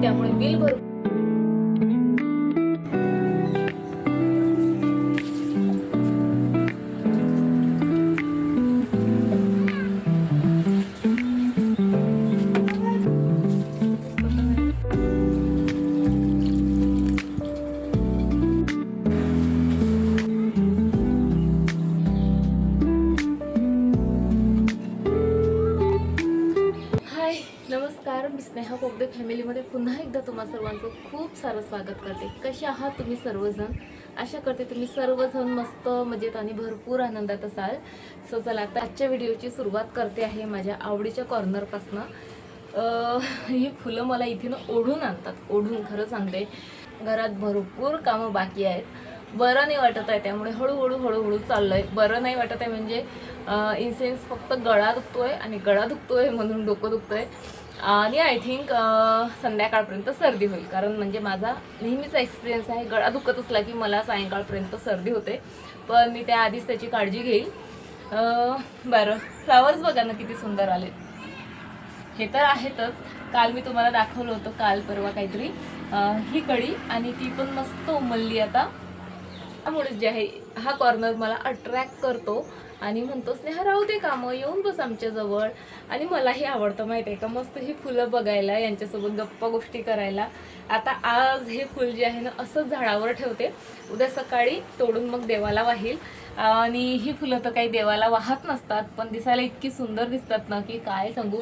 त्यामुळे बिल भर नमस्कार मी स्नेहा पोगदे फॅमिलीमध्ये पुन्हा एकदा तुम्हा सर्वांचं खूप सारं स्वागत करते. कसे आहात तुम्ही सर्वजण? आशा करते तुम्ही सर्वजण मस्त मजेत आणि भरपूर आनंदात असाल. सो चला आता आजच्या व्हिडिओची सुरुवात करते आहे माझ्या आवडीच्या कॉर्नरपासनं ही फुलं मला इथे ना ओढून आणतात. ओढून खरं सांगते घरात भरपूर कामं बाकी आहेत. बरं नाही वाटत आहे त्यामुळे हळूहळू हळूहळू चाललं आहे बरं नाही वाटत आहे म्हणजे इन सेन्स फक्त गळा दुखतो आहे आणि गळा दुखतो आहे म्हणून डोकं दुखतोय. आणि आय थिंक संध्याकाळपर्यंत सर्दी होईल. कारण म्हणजे माझा नेहमीचा एक्सपिरियन्स आहे गळा दुखत असला की मला सायंकाळपर्यंत सर्दी होते. पण मी त्याआधीच त्याची काळजी घेईल. बरं. फ्लावर्स बघा ना किती सुंदर आले हे तर आहेतच. काल मी तुम्हाला दाखवलं होतं काल परवा काहीतरी. ही कडी आणि ती पण मस्त उमलली आता. त्यामुळे जे आहे हा कॉर्नर मला अट्रॅक्ट करतो. आणि म्हणतो स्नेहा राहू दे कामं येऊन बस आमच्याजवळ आणि मलाही आवडतं माहिती आहे का? मस्त ही फुलं बघायला यांच्यासोबत गप्पा गोष्टी करायला. आता आज हे फुल जे आहे ना असंच झाडावर ठेवते. उद्या सकाळी तोडून मग देवाला वाहील. आणि ही फुलं तर काही देवाला वाहत नसतात पण दिसायला इतकी सुंदर दिसतात ना की काय सांगू?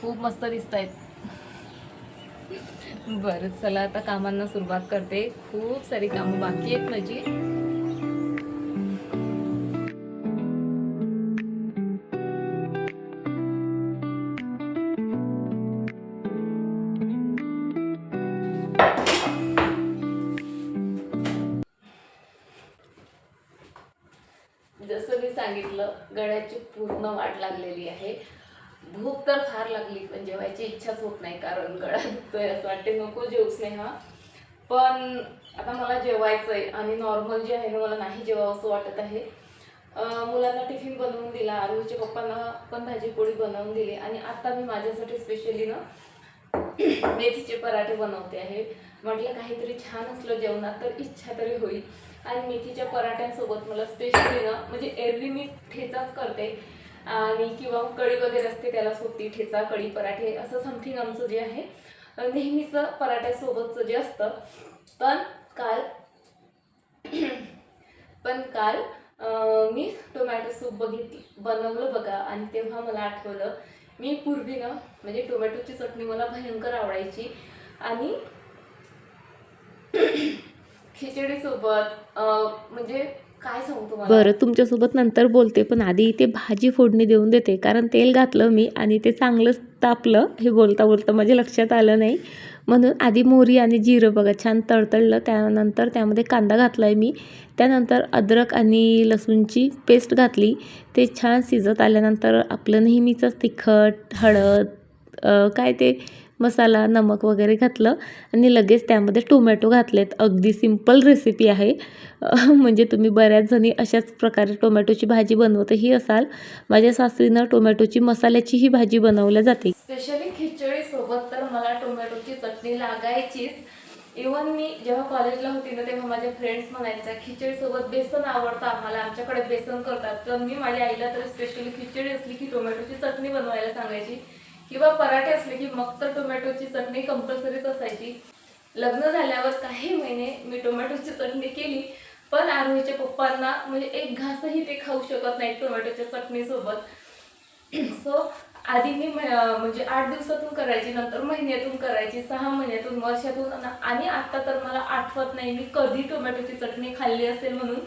खूप मस्त दिसत आहेत बरं चला आता कामांना सुरुवात करते. खूप सारी कामं बाकी आहेत माझी. वाट लागलेली आहे. भूक तर फार लागली पण जेवायची इच्छाच होत नाही कारण गळा दुखतोय असं वाटते. नको जेवू स्नेहा. पण आता मला जेवायचं आहे आणि नॉर्मल जे आहे ना मला नाही जेवावं असं वाटत आहे. मुलांना टिफिन बनवून दिला आरुच्या पप्पांना पण भाजी पोळी बनवून दिली आणि आता मी माझ्यासाठी स्पेशली ना मेथीचे पराठे बनवते आहे. म्हटलं काहीतरी छान असलं जेवणात तर इच्छा तरी होईल. आणि मेथीच्या पराठ्यांसोबत मला स्पेशली ना म्हणजे एरवी मी ठेचाच करते. आणि किंवा कढी वगैरे असते त्याला सोती ठेचा कढी पराठे असं समथिंग आमचं जे आहे नेहमीचं पराठ्यासोबतचं जे असतं. पण काल पण काल मी टोमॅटो सूप बघितलं बनवलं बघा आणि तेव्हा मला आठवलं मी पूर्वी ना म्हणजे टोमॅटोची चटणी मला भयंकर आवडायची आणि खिचडीसोबत म्हणजे काय बरं तुमच्यासोबत नंतर बोलते पण आधी इथे भाजी फोडणी देऊन देते कारण तेल घातलं मी आणि ते चांगलंच तापलं हे बोलता बोलता माझ्या लक्षात आलं नाही. म्हणून आधी मोहरी आणि जिरं बघा छान तळतळलं त्यानंतर त्यामध्ये कांदा घातला आहे मी. त्यानंतर अद्रक आणि लसूणची पेस्ट घातली ते छान शिजत आल्यानंतर आपलं नेहमीचंच तिखट हळद काय ते मसाला नमक वगैरे घातलं आणि लगेच त्यामध्ये टोमॅटो घातलेत. अगदी सिंपल रेसिपी आहे. म्हणजे तुम्ही बऱ्याच जणी अशाच प्रकारे टोमॅटोची भाजी बनवतही असाल. माझ्या सासरीनं टोमॅटोची मसाल्याचीही भाजी बनवल्या जाते. स्पेशली खिचडीसोबत तर मला टोमॅटोची चटणी लागायचीच. इवन मी जेव्हा कॉलेजला होती ना तेव्हा माझ्या फ्रेंड्स म्हणायच्या खिचडीसोबत बेसन आवडतं आम्हाला आमच्याकडे बेसन करतात. तर मी माझ्या आईला तर स्पेशली खिचडी असली की टोमॅटोची चटणी बनवायला सांगायची. किंवा पराठे असले की मग तर टोमॅटोची चटणी कंपल्सरीच असायची. लग्न झाल्यावर काही महिने मी टोमॅटोची चटणी केली पण आरोहीच्या पप्पांना म्हणजे एक घासही ते खाऊ शकत नाही टोमॅटोच्या चटणीसोबत सो आधी मी म्हणजे आठ दिवसातून करायची नंतर महिन्यातून करायची सहा महिन्यातून वर्षातून आणि आत्ता तर मला आठवत नाही मी कधी टोमॅटोची चटणी खाल्ली असेल म्हणून.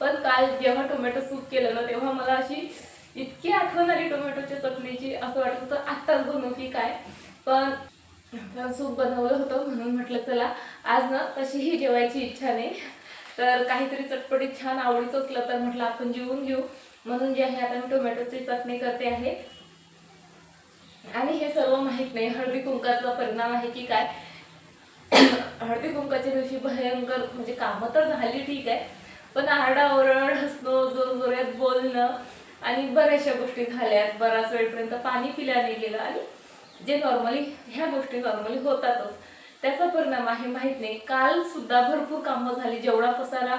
पण काल जेव्हा टोमॅटो सूप केलं ना तेव्हा मला अशी इतकी आठवण आली टोमॅटोच्या चटणीची असं वाटत होतं आत्ताच बनवू की काय. पण सूप बनवलं होतं म्हणून म्हटलं चला आज ना तशीही जेवायची इच्छा नाही. तर काहीतरी चटपटीत छान आवडीचं असलं तर म्हटलं आपण जेवून घेऊ. म्हणून जे आहे आता मी टोमॅटोची चटणी करते आहे. आणि हे सर्व माहीत नाही हळदी कुंकाचा परिणाम आहे की काय. हळदी कुंकाच्या दिवशी भयंकर म्हणजे कामं तर झाली ठीक आहे. पण आरडाओरड हसणं जोर जोरात बोलणं आणि बऱ्याचशा गोष्टी झाल्यात बराच वेळपर्यंत पाणी पिल्या नाही गेलं आणि जे नॉर्मली ह्या गोष्टी नॉर्मली होतातच. त्याचा परिणाम आहे माहीत नाही. काल सुद्धा भरपूर कामं झाली. जेवढा पसारा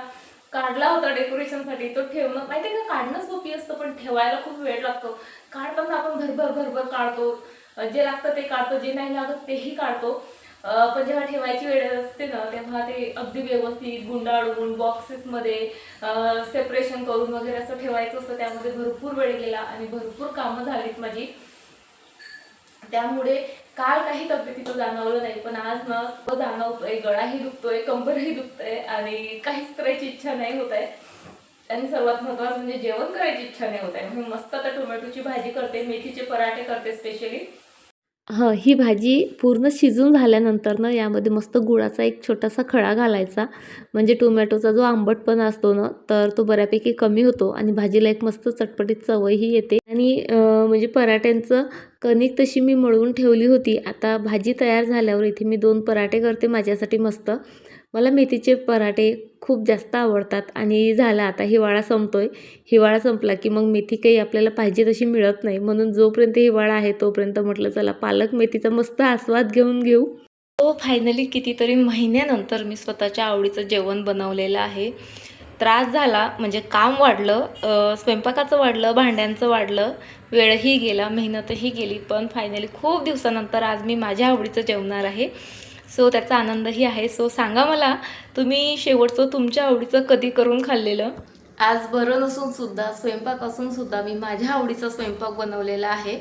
काढला होता डेकोरेशनसाठी तो ठेवणं माहितीये का? काढणं सोपी असतं पण ठेवायला खूप वेळ लागतो. काढताना आपण भरभर भरभर काढतो. जे लागतं ते काढतो जे नाही लागत तेही काढतो. पण जेव्हा ठेवायची वेळ असते ना तेव्हा ते अगदी व्यवस्थित गुंडाळून बॉक्सेसमध्ये सेपरेशन करून वगैरे असं ठेवायचं असतं. त्यामध्ये भरपूर वेळ गेला आणि भरपूर कामं झालीत माझी. त्यामुळे काल काही तब्येतीचं जाणवलं नाही पण आज ना जाणवतोय. गळाही दुखतोय कंबरही दुखतोय आणि काहीच करायची इच्छा नाही होत आहे आणि सर्वात महत्वाचं म्हणजे जेवण करायची इच्छा नाही होत आहे. मी मस्त आता टोमॅटोची भाजी करते मेथीचे पराठे करते स्पेशली हं ही भाजी पूर्ण शिजून झाल्यानंतर ना यामध्ये मस्त गुळाचा एक छोटासा खडा घालायचा. म्हणजे टोमॅटोचा जो आंबटपणा असतो ना तर तो बऱ्यापैकी कमी होतो आणि भाजीला एक मस्त चटपटीत चवही येते. आणि म्हणजे पराठ्यांचं कणिक तशी मी मळवून ठेवली होती. आता भाजी तयार झाल्यावर इथे मी दोन पराठे करते माझ्यासाठी मस्त. मला मेथीचे पराठे खूप जास्त आवडतात आणि झाला आता हिवाळा संपतो आहे हिवाळा संपला की मग मेथी काही आपल्याला पाहिजे तशी मिळत नाही. म्हणून जोपर्यंत हिवाळा आहे तोपर्यंत म्हटलं चला पालक मेथीचा मस्त आस्वाद घेऊन घेऊ. तो फायनली कितीतरी महिन्यानंतर मी स्वतःच्या आवडीचं जेवण बनवलेलं आहे. त्रास झाला म्हणजे काम वाढलं स्वयंपाकाचं वाढलं भांड्यांचं वाढलं वेळही गेला मेहनतही गेली पण फायनली खूप दिवसानंतर आज मी माझ्या आवडीचं जेवणार आहे. सो त्याचा आनंदही आहे. सो सांगा मला तुम्ही शेवटचं तुमच्या आवडीचं कधी करून खाल्लेलं? आज बरं नसून सुद्धा स्वयंपाक असून सुद्धा मी माझ्या आवडीचा स्वयंपाक बनवलेला आहे.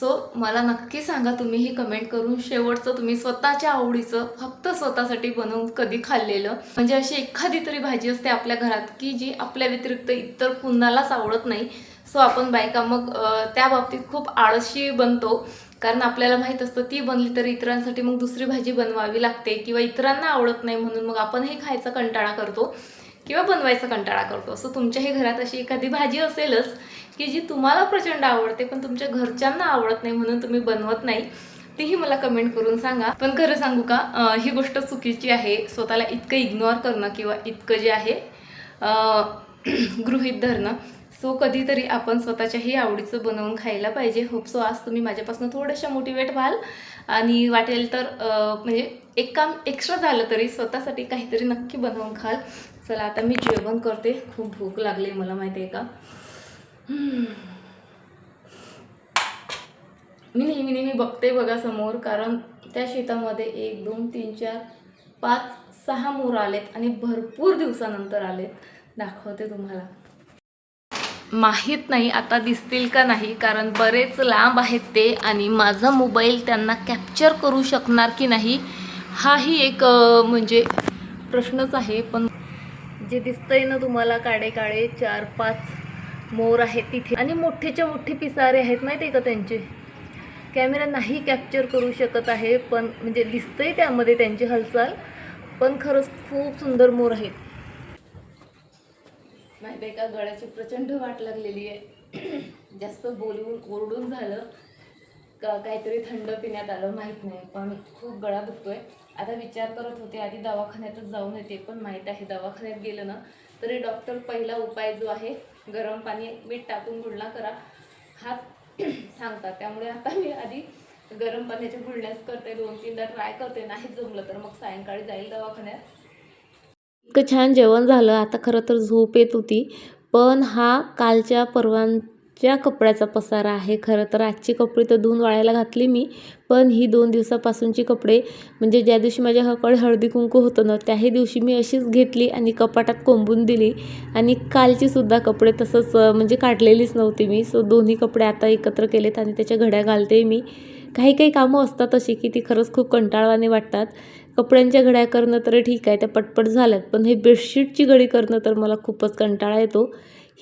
सो मला नक्की सांगा तुम्हीही कमेंट करून शेवटचं तुम्ही स्वतःच्या आवडीचं फक्त स्वतःसाठी बनवून कधी खाल्लेलं? म्हणजे अशी एखादी तरी भाजी असते आपल्या घरात की जी आपल्या व्यतिरिक्त इतर कुणालाच आवडत नाही. सो आपण बायका मग त्या बाबतीत खूप आळशी बनतो. कारण आपल्याला माहीत असतं ती बनली तर इतरांसाठी मग दुसरी भाजी बनवावी लागते किंवा इतरांना आवडत नाही म्हणून मग आपणही खायचा कंटाळा करतो किंवा बनवायचा कंटाळा करतो. असं तुमच्याही घरात अशी एखादी भाजी असेलच की जी तुम्हाला प्रचंड आवडते पण तुमच्या घरच्यांना आवडत नाही म्हणून तुम्ही बनवत नाही तीही मला कमेंट करून सांगा. पण खरं सांगू का ही गोष्ट चुकीची आहे. स्वतःला इतकं इग्नोर करणं किंवा इतकं जे आहे गृहित धरणं सो कधीतरी आपण स्वतःच्याही आवडीचं बनवून खायला पाहिजे. होप सो आज तुम्ही माझ्यापासून थोडंशा मोटिवेट व्हाल. आणि वाटेल तर म्हणजे एक काम एक्स्ट्रा झालं तरी स्वतःसाठी काहीतरी नक्की बनवून खाल. चला आता मी जेवण करते. खूप भूक लागली मला माहिती आहे का मी नेहमी नेहमी बघते बघा समोर कारण त्या शेतामध्ये एक दोन तीन चार पाच सहा मोर आलेत आणि भरपूर दिवसानंतर आलेत. दाखवते तुम्हाला. माहीत नाही आता दिसतील का नाही कारण बरेच लांब आहेत ते आणि माझा मोबाईल त्यांना कॅप्चर करू शकणार की नाही हाही एक म्हणजे प्रश्नच आहे. पण जे दिसतंय ना तुम्हाला काळे काळे चार पाच मोर आहेत तिथे आणि मोठेच्या मोठे पिसारे आहेत माहिती आहे का त्यांचे? कॅमेरा नाही कॅप्चर करू शकत आहे पण म्हणजे दिसतंय त्यामध्ये त्यांची हालचाल पण खरंच खूप सुंदर मोर आहेत. माहिती आहे का? गळ्याची प्रचंड वाट लागलेली आहे. जास्त बोलून ओरडून झालं का काहीतरी थंड पिण्यात आलं माहीत नाही. पण खूप गळा दुखतोय. आता विचार करत होते आधी दवाखान्यातच जाऊन येते पण माहीत आहे दवाखान्यात गेलं ना तरी डॉक्टर पहिला उपाय जो आहे गरम पाणी मीठ टाकून गुळणा करा हाच सांगतात. त्यामुळे आता मी आधी गरम पाण्याच्या गुळण्याच करते दोन तीनदा ट्राय करते. नाही जमलं तर मग सायंकाळी जाईल दवाखान्यात. इतकं छान जेवण झालं. आता खरं तर झोप येत होती. पण हा कालच्या परवांच्या कपड्याचा पसारा आहे. खरं तर आजची कपडे तर धुवून वाळायला घातली मी. पण ही दोन दिवसापासूनची कपडे म्हणजे ज्या दिवशी माझ्या हकडे हळदी कुंकू होतं ना त्याही दिवशी मी अशीच घेतली आणि कपाटात कोंबून दिली. आणि कालची सुद्धा कपडे तसंच म्हणजे काढलेलीच नव्हती मी. सो दोन्ही कपडे आता एकत्र केलेत आणि त्याच्या घड्या घालते मी. काही काही कामं असतात अशी की ती खरंच खूप कंटाळवाने वाटतात. कपड्यांच्या घड्या करणं तर ठीक आहे त्या पटपट झाल्यात पण हे बेडशीटची घडी करणं तर मला खूपच कंटाळा येतो.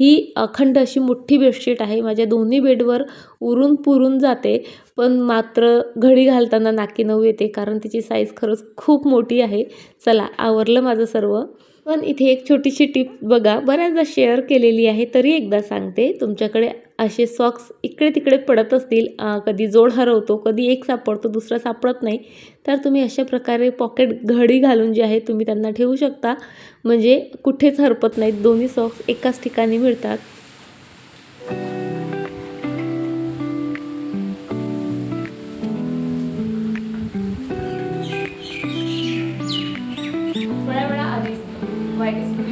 ही अखंड अशी मोठी बेडशीट आहे माझ्या दोन्ही बेडवर उरून पुरून जाते पण मात्र घडी घालताना नाकी नऊ येते कारण तिची साईज खरंच खूप मोठी आहे. चला आवरलं माझं सर्व. पण इथे एक छोटीशी टिप बघा बऱ्याचदा शेअर केलेली आहे तरी एकदा सांगते तुमच्याकडे असे सॉक्स इकडे तिकडे पडत असतील कधी जोड हरवतो कधी एक सापडतो दुसरा सापडत नाही तर तुम्ही अशा प्रकारे पॉकेट घडी घालून जे आहे तुम्ही त्यांना ठेवू शकता. म्हणजे कुठेच हरपत नाहीत दोन्ही सॉक्स एकाच ठिकाणी मिळतात.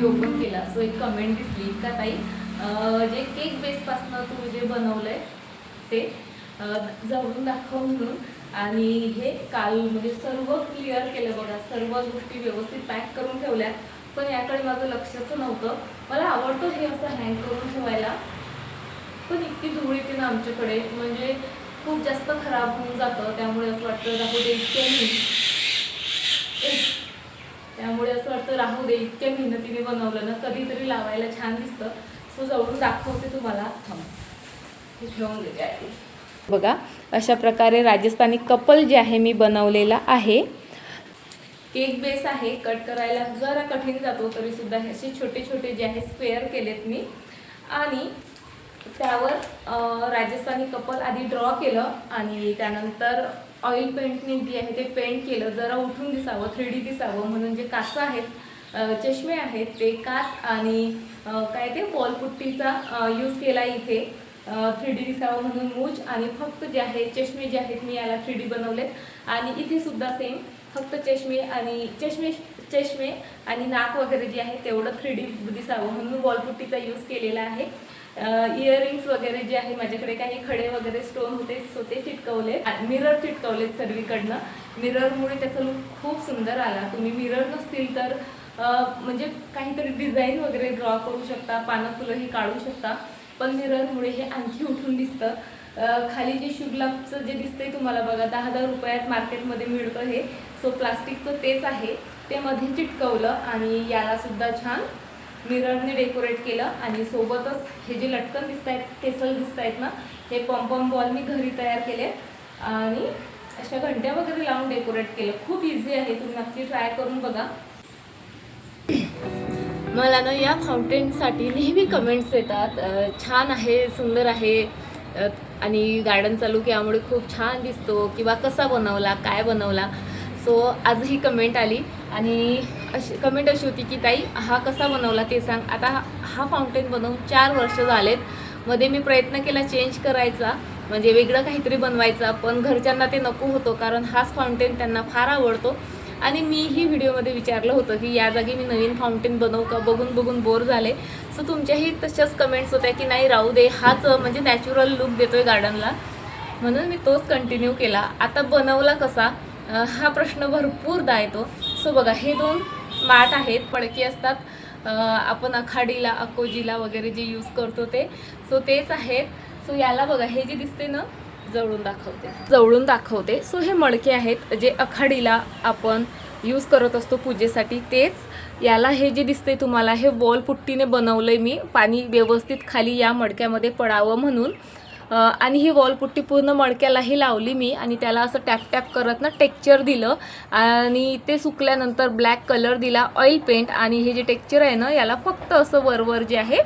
ओपन केला. सो एक कमेंट दिसली का ताई? जे केक बेसपासनं तू जे बनवलं आहे ते जवळून दाखव म्हणून आणि हे काल म्हणजे सर्व क्लिअर केलं बघा सर्व गोष्टी व्यवस्थित पॅक करून ठेवल्या. पण याकडे माझं लक्षच नव्हतं. मला आवडतं हे असं हँग करून ठेवायला. पण इतकी धूळ येते ना आमच्याकडे. म्हणजे खूप जास्त खराब होऊन जातं. त्यामुळे असं वाटतं राहू दे इतक्या मेहनत त्यामुळे असं वाटतं राहू दे इतक्या मेहनतीने बनवलं ना. कधीतरी लावायला छान दिसतं. सो जवळून दाखवते तुम्हाला. थांब हे ठेवून देते आधी. बघा अशा प्रकारे राजस्थानी कपल जे आहे मी बनवलेला आहे. केक बेस आहे कट करायला जरा कठीण जातो तरी सुद्धा हे असे छोटे छोटे जे आहे स्क्वेअर केलेत मी. आणि त्यावर राजस्थानी कपल आधी ड्रॉ केलं आणि त्यानंतर ऑइल पेंटने जे आहे ते पेंट केलं. जरा उठून दिसावं थ्री डी दिसावं म्हणून जे काचं आहेत चष्मे आहेत ते काच आणि काय ते बॉलपुट्टीचा यूज केला इथे. थ्री डी दिसावं म्हणून मूज आणि फक्त जे आहे चष्मे जे आहेत मी याला थ्री डी बनवलेत. आणि इथे सुद्धा सेम फक्त चष्मे आणि चष्मे चष्मे आणि नाक वगैरे जे आहे तेवढं थ्री डी दिसावं म्हणून वॉलपुट्टीचा यूज केलेला आहे. इयरिंग्स वगैरे जे आहे माझ्याकडे काही खडे वगैरे स्टोन होते सो ते चिटकवले मिरर चिटकवलेत सर्वीकडनं मिररमुळे त्याचा लुक खूप सुंदर आला. तुम्ही मिरर नसतील तर म्हणजे काहीतरी डिझाईन वगैरे ड्रॉ करू शकता पानं फुलं हे काढू शकता. पण मिररमुळे हे आणखी उठून दिसतं. खाली जे शुगलापचं जे दिसतंय तुम्हाला बघा दहा हजार रुपयात मार्केटमध्ये मिळतं हे. सो प्लास्टिकचं तेच आहे. ते मध्ये चिटकवलं आणि यालासुद्धा छान मिररने डेकोरेट केलं आणि सोबतच हे जे लटकन दिसत आहेत केसल दिसत आहेत ना हे पॉम्पॉम बॉल मी घरी तयार केले आणि अशा घंट्या वगैरे लावून डेकोरेट केलं. खूप इझी आहे. तुम्ही नक्की ट्राय करून बघा. मला ना या फाउंटेनसाठी नेहमी कमेंट्स येतात. छान आहे सुंदर आहे. आणि गार्डन चालू की यामुळे खूप छान दिसतो. किंवा कसा बनवला काय बनवला. सो आज ही कमेंट आली. आणि अशी कमेंट अशी होती की ताई हा कसा बनवला ते सांग. आता हा- हा फाउंटेन बनवून चार वर्ष झालेत. मध्ये मी प्रयत्न केला चेंज करायचा. म्हणजे वेगळं काहीतरी बनवायचा. पण घरच्यांना ते नको होतं. कारण हाच फाउंटेन त्यांना फार आवडतो. आणि मीही व्हिडिओमध्ये विचारलं होतं की या जागी मी नवीन फाउंटेन बनवू का? बघून बघून बोर झाले. सो तुमच्याही तशाच कमेंट्स होत्या की नाही राहू दे. हाच म्हणजे नॅचरल लुक देतोय गार्डनला म्हणून मी तोच कंटिन्यू केला. आता बनवला कसा? हा प्रश्न भरपूरदा येतो. सो बघा हे दोन माठ आहेत पडकी असतात. आपण अखाडीला अकोजीला वगैरे जे यूज करतो ते. सो तेच आहेत. सो याला बघा हे जे दिसते ना जवळून दाखवते. जवळून दाखवते. सो हे मडके आहेत जे आखाडीला आपण यूज करत असतो पूजेसाठी. तेच याला हे जे दिसते तुम्हाला हे वॉल पुट्टीने बनवलंय मी. पाणी व्यवस्थित खाली या मडक्यामध्ये पडावं म्हणून. आणि ही वॉलपुट्टी पूर्ण मडक्यालाही लावली मी आणि त्याला असं टॅप टॅप करत ना टेक्चर दिलं. आणि ते सुकल्यानंतर ब्लॅक कलर दिला ऑइल पेंट आणि हे जे टेक्चर आहे ना याला फक्त असं वरवर जे आहे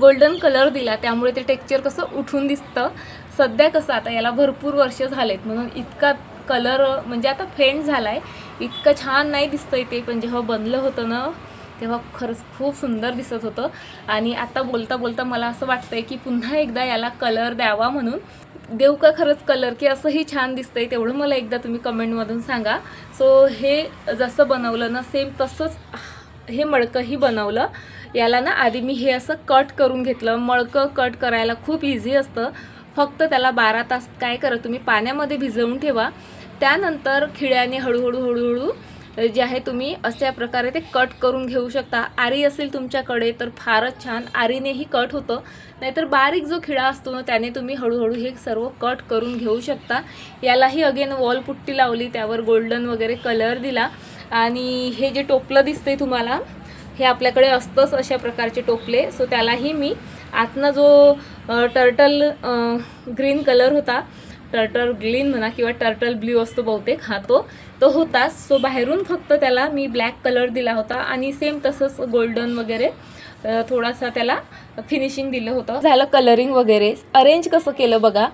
गोल्डन कलर दिला. त्यामुळे ते टेक्चर कसं उठून दिसतं. सध्या कसं आता याला भरपूर वर्ष झालेत म्हणून इतका कलर म्हणजे आता फेंट झाला आहे इतकं छान नाही दिसतंय ते पण जेव्हा बनलं होतं ना तेव्हा खरंच खूप सुंदर दिसत होतं. आणि आता बोलता बोलता मला असं वाटतंय की पुन्हा एकदा याला कलर द्यावा म्हणून. देऊ का खरंच कलर की असंही छान दिसतंय तेवढं मला एकदा तुम्ही कमेंटमधून सांगा. सो हे जसं बनवलं ना सेम तसंच हे मडकंही बनवलं. याला ना आधी मी हे असं कट करून घेतलं. मडकं कट करायला खूप इझी असतं. फक्त त्याला बारा तास काय करा तुम्ही पाण्यामध्ये भिजवून ठेवा. त्यानंतर खिळ्याने हळूहळू हळूहळू जे आहे तुम्ही अशा प्रकारे ते कट करून घेऊ शकता. आरी असेल तुमच्याकडे तर फारच छान. आरीनेही कट होतं. नाहीतर बारीक जो खिळा असतो ना त्याने तुम्ही हळूहळू हे सर्व कट करून घेऊ शकता. यालाही अगेन वॉल पुट्टी लावली त्यावर गोल्डन वगैरे कलर दिला. आणि हे जे टोपलं दिसतंय तुम्हाला हे आपल्याकडे असतंच अशा प्रकारचे टोपले. सो त्यालाही मी आतनं जो टर्टल ग्रीन कलर होता. टर्टल ग्रीन म्हणा किंवा टर्टल ब्ल्यू असतो बहुतेक हा तो. तो होताच सो बाहेरून फक्त त्याला मी ब्लॅक कलर दिला होता आणि सेम तसंच गोल्डन वगैरे थोडासा त्याला फिनिशिंग दिलं होतं. झालं कलरिंग वगैरे. अरेंज कसं केलं बघा?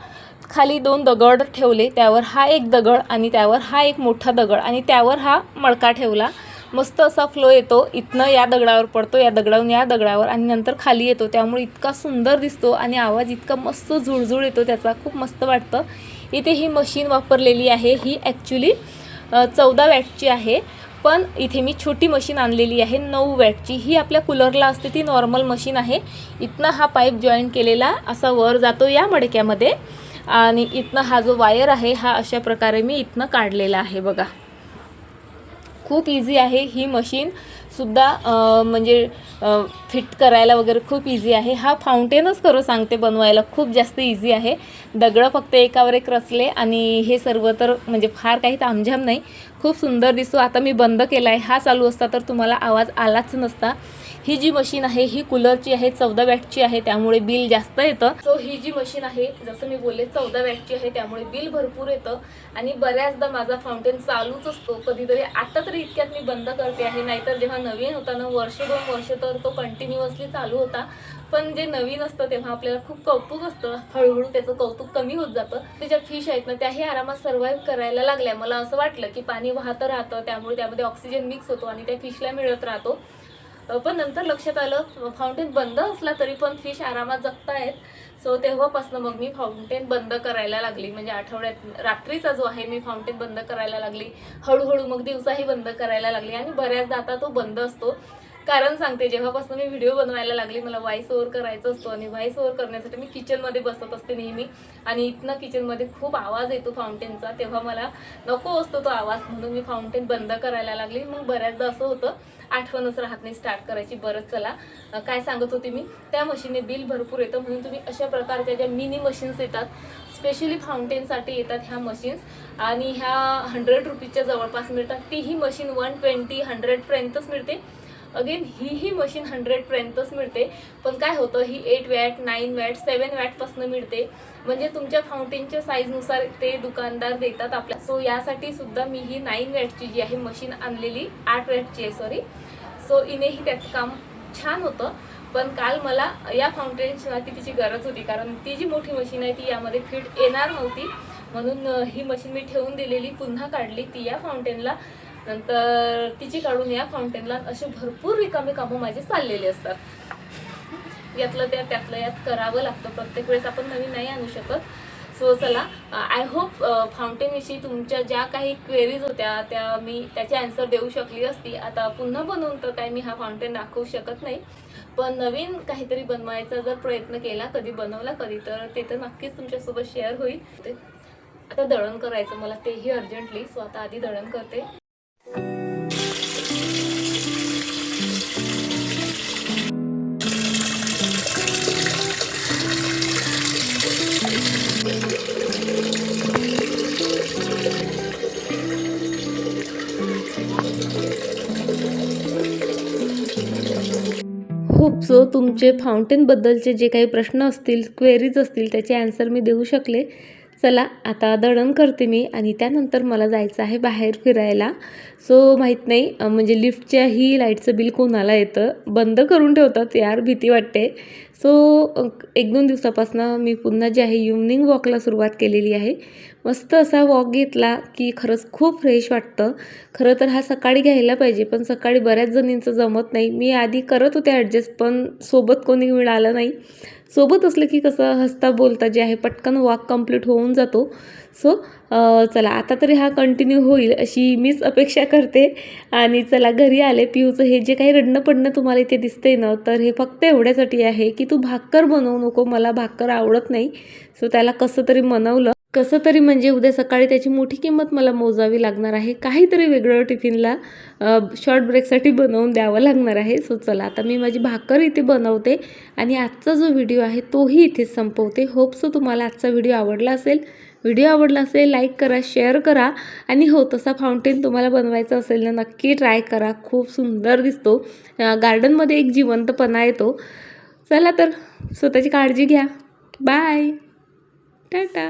खाली दोन दगड ठेवले. त्यावर हा एक दगड आणि त्यावर हा एक मोठा दगड आणि त्यावर हा मडका ठेवला. मस्त असा फ्लो येतो. इथनं या दगडावर पडतो या दगडावरून या दगडावर आणि नंतर खाली येतो. त्यामुळे इतका सुंदर दिसतो आणि आवाज इतका मस्त झुळझुळ येतो त्याचा खूप मस्त वाटतं. इथे ही मशीन वापरलेली आहे. ही ॲक्च्युली चौदा वॅटची आहे. पण इथे मी छोटी मशीन आणलेली आहे नऊ वॅटची. ही आपल्या कूलरला असते ती नॉर्मल मशीन आहे. इथनं हा पाईप जॉईन केलेला असा वर जातो या मडक्यामध्ये. आणि इथनं हा जो वायर आहे हा अशा प्रकारे मी इथनं काढलेला आहे बघा. खूप इझी आहे ही मशीन सुद्धा म्हणजे फिट करायला वगैरे खूप इझी आहे. हा फाउंटेनच खरं सांगते बनवायला खूप जास्त इझी आहे. दगडं फक्त एकावर एक रचले आणि हे सर्व तर म्हणजे फार काही तामझाम नाही. खूप सुंदर दिसतो. आता मी बंद केला आहे हा चालू असता तर तुम्हाला आवाज आलाच नसता. ही जी मशीन आहे ही कूलरची आहे चौदा वॅटची आहे त्यामुळे बिल जास्त येतं. सो ही जी मशीन आहे जसं मी बोलले चौदा वॅटची आहे त्यामुळे बिल भरपूर येतं. आणि बऱ्याचदा माझा फाउंटेन चालूच असतो. कधीतरी आता तरी इतक्यात मी बंद करते आहे. नाहीतर जेव्हा नवीन होता ना वर्ष दोन वर्ष तर तो कंटिन्युअसली चालू होता. पण जे नवीन असतं तेव्हा आपल्याला खूप कौतुक असतं. हळूहळू त्याचं कौतुक कमी होत जातं. त्याच्या फिश आहेत ना त्याही आरामात सर्व्हाइव्ह करायला लागल्या. मला असं वाटलं की पाणी वाहतं राहतं त्यामुळे त्यामध्ये ऑक्सिजन मिक्स होतो आणि त्या फिशला मिळत राहतो. पण नंतर लक्षात आलं फाउंटेन बंद असला तरी पण फिश आरामात जगतायत. सो तेव्हापासून मग मी फाउंटेन बंद करायला लागली. म्हणजे आठवड्यात रात्रीचा जो आहे मी फाउंटेन बंद करायला लागली. हळूहळू मग दिवसाही बंद करायला लागली. आणि बऱ्याचदा आता तो बंद असतो. कारण सांगते जेव्हापासून मी व्हिडिओ बनवायला लागली मला व्हॉइस ओव्हर करायचं असतो आणि व्हॉइस ओव्हर करण्यासाठी मी किचनमध्ये बसत असते नेहमी. आणि इथनं किचनमध्ये खूप आवाज येतो फाउंटेनचा तेव्हा मला नको असतो तो आवाज. म्हणून मी फाउंटेन बंद करायला लागली. मग बऱ्याचदा असं होतं आठवणच राहत नाही स्टार्ट करायची. बरंच चला काय सांगत होते मी? त्या मशीनने बिल भरपूर येतं. म्हणून तुम्ही अशा प्रकारच्या ज्या मिनी मशीन्स येतात स्पेशली फाउंटेनसाठी येतात ह्या मशीन्स आणि ह्या हंड्रेड रुपीजच्या जवळपास मिळतात. तीही मशीन वन ट्वेंटी हंड्रेडपर्यंतच मिळते. अगेन ही ही मशीन हंड्रेडपर्यंतच मिळते. पण काय होतं ही eight watt nine watt seven वॅटपासून मिळते. म्हणजे तुमच्या फाउंटेनच्या साईजनुसार ते दुकानदार देतात आपल्या. सो यासाठी सुद्धा मी ही नाईन वॅटची जी आहे मशीन आणलेली आठ वॅटची आहे सॉरी सो इनेही त्याचं काम छान होतं. पण काल मला या फाउंटेनसाठी तिची गरज होती. कारण ती जी मोठी मशीन आहे ती यामध्ये फिट येणार नव्हती. म्हणून ही मशीन मी ठेवून दिलेली पुन्हा काढली. ती या फाउंटेनला नंतर तिची काढून या फाउंटेनला असे भरपूर रिकामे कामं माझे चाललेले असतात. यातलं त्या त्यातलं यात करावं लागतं. प्रत्येक वेळेस आपण नवीन नाही आणू शकत. सो चला आय होप फाउंटेनविषयी तुमच्या ज्या काही क्वेरीज होत्या त्या मी त्याचे आन्सर देऊ शकली असती. आता पुन्हा बनवून तर काय मी हा फाउंटेन दाखवू शकत नाही. पण नवीन काहीतरी बनवायचा जर प्रयत्न केला कधी बनवला कधी तर ते तर नक्कीच तुमच्यासोबत शेअर होईल. ते आता दळण करायचं मला तेही अर्जंटली सो आता आधी दळण करते. सो तुमचे फाउंटेनबद्दलचे जे काही प्रश्न असतील क्वेरीज असतील त्याचे आन्सर मी देऊ शकले. चला आता दळण करते मी आणि त्यानंतर मला जायचं आहे बाहेर फिरायला. सो माहीत नाही म्हणजे लिफ्टच्याही लाईटचं बिल कोणाला येतं? बंद करून ठेवतात यार भीती वाटते. सो एक दोन दिवसापासून मी पुन्हा जे आहे इव्हनिंग वॉकला सुरुवात केलेली आहे. मस्त असा वॉक घेतला की खरंच खूप फ्रेश वाटतं. खरं तर हा सकाळी घ्यायला पाहिजे पण सकाळी बऱ्याच जणींचं जमत नाही. मी आधी करत होते ॲडजस्ट पण सोबत कोणी मिळालं नाही. सोबत असलं की कसं हसता बोलता जे आहे पटकन वॉक कंप्लीट होऊन जातो. सो चला आता तरी हा कंटिन्यू होईल अशी मीच अपेक्षा करते. आणि चला घरी आले पिऊचं हे जे काही रडणं पडणं तुम्हाला इथे दिसतंय ना तर हे फक्त एवढ्यासाठी आहे की तू भाकर बनवू नको मला भाकर आवडत नाही. सो त्याला कसं तरी मनवलं कसं तरी म्हणजे उद्या सकाळी त्याची मोठी किंमत मला मोजावी लागणार आहे. काहीतरी वेगळं टिफिनला शॉर्ट ब्रेकसाठी बनवून द्यावं लागणार आहे. सो चला आता मी माझी भाकर इथे बनवते आणि आजचा जो व्हिडिओ आहे तोही इथेच संपवते. होप सो तुम्हाला आजचा व्हिडिओ आवडला असेल. व्हिडिओ आवडला असेल लाईक करा शेअर करा आणि हो तसा फाउंटेन तुम्हाला बनवायचा असेल ना नक्की ट्राय करा. खूप सुंदर दिसतो. गार्डनमध्ये एक जिवंतपणा येतो. चला तर स्वतःची काळजी घ्या. बाय टाटा